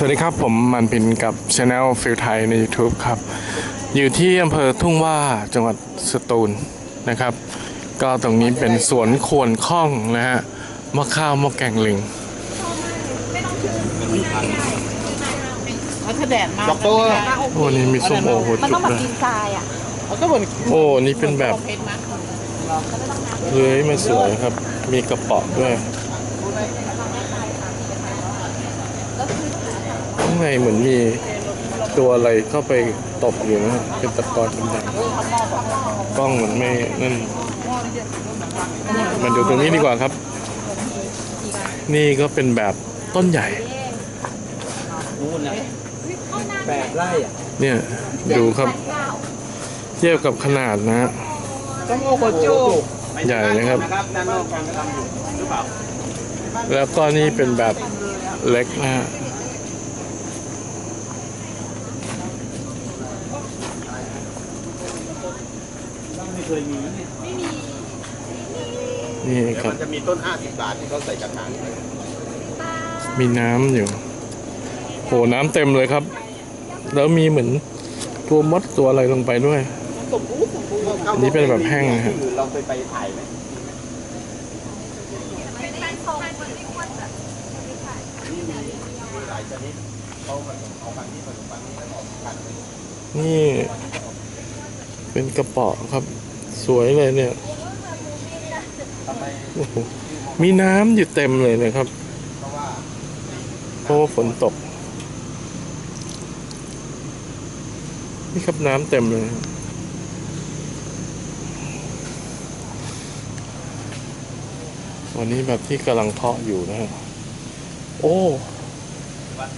สวัสดีครับ ผมมันพินกับช anel ฟิลไทยใน YouTube ครับ อยู่ที่อำเภอทุ่งว่าจังหวัดสตูลนะครับ ก็ตรงนี้เป็นสวนขวนข้องนะฮะมะข้าวมะแกงลิงแล้วถ้าแดดมาดอกตัวโอ้นี่มีส้มโอหัวมันจุต้อกงแบบด้วยดินทรายอะมันก็เหมือนโอ้นี่เป็นแบบเพชรมั้ยเลื้อยมาสวยครับ มีกระเป๋อด้วยข้างในเหมือนมีตัวอะไรเข้าไปตบอยู่นะฮะเป็นตะกอนดำๆกล้องมันไม่นั่นมาดูตรงนี้ดีกว่าครับ นี่ก็เป็นแบบต้นใหญ่นู่นนะแปดไร่อะเนี่ยดูครับเทียบกับขนาดนะฮะส้มโอโคจูใหญ่นะครับนะครับด้านนอกกำลังทำอยู่หรือเปล่าแล้วก็นี่เป็นแบบเล็กนะฮะ เคยมี นี่คมัรับนจะมีต้น 50 บาทที่เขาใส่กระถางมีน้ำอยู่โหน้ำเต็มเลยครับ แล้วมีเหมือนตัวมดตัวอะไรลงไปด้วย สมบูรณ์สมบูรณ์อันนี้เป็นแบบแห้งนะฮะ ที่อื่นเราเคยไปถ่ายไหมหลายชนิดเขาผสมเอาพันธุ์ที่ผสมพันธุ์นี้แล้วออกกันนี่เป็นกระเป๋อครับ สวยเลยเนี่ยทำไมโอ้โหมีน้ำอยู่เต็มเลยนะครับเพราะว่าเพราะว่าฝนตก นี่ครับน้ำเต็มเลยครับวันนี้แบบที่กำลังเพาะอยู่นะฮะโอ้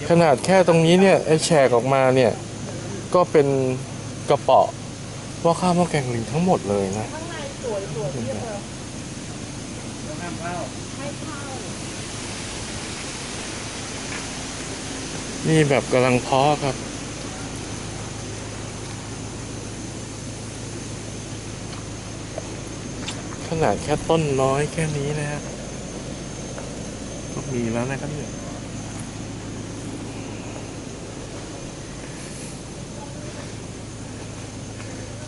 ขนาดแค่ตรงนี้เนี่ยไอ้แฉกออกมาเนี่ย ก็เป็นกระเป๋ อว่าข้าวหม้อแกงลิงทั้งหมดเลยนะข้างในี่แบบกำลังเพาะครับ ขนาดแค่ต้นน้อยแค่นี้นะฮะก็มีแล้วนะครับเนี่ย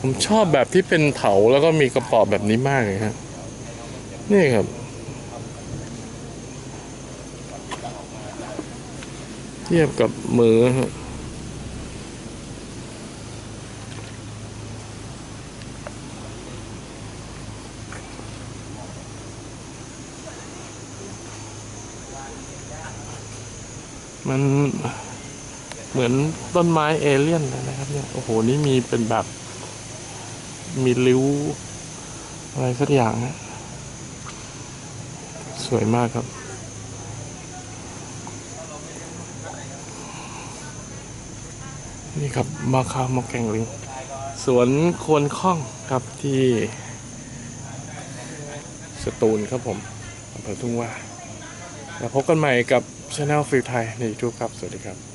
ผมชอบแบบที่เป็นเถาแล้วก็มีกระป๋อบแบบนี้มากเลยฮะนี่ครับ เทียบกับมือฮะมันเหมือนต้นไม้เอเลี่ยนเลยนะครับเนี่ย โอ้โห นี่มีเป็นแบบ มีริ้ว อะไรสักอย่างฮะสวยมากครับ นี่ครับมาคามะแกงลิง สวนโคนข้องครับที่ สตูลครับผมอำเภอทุ่งว่าแล้วพบกันใหม่กับช anel ฟิลไทยใน YouTube ครับ สวัสดีครับ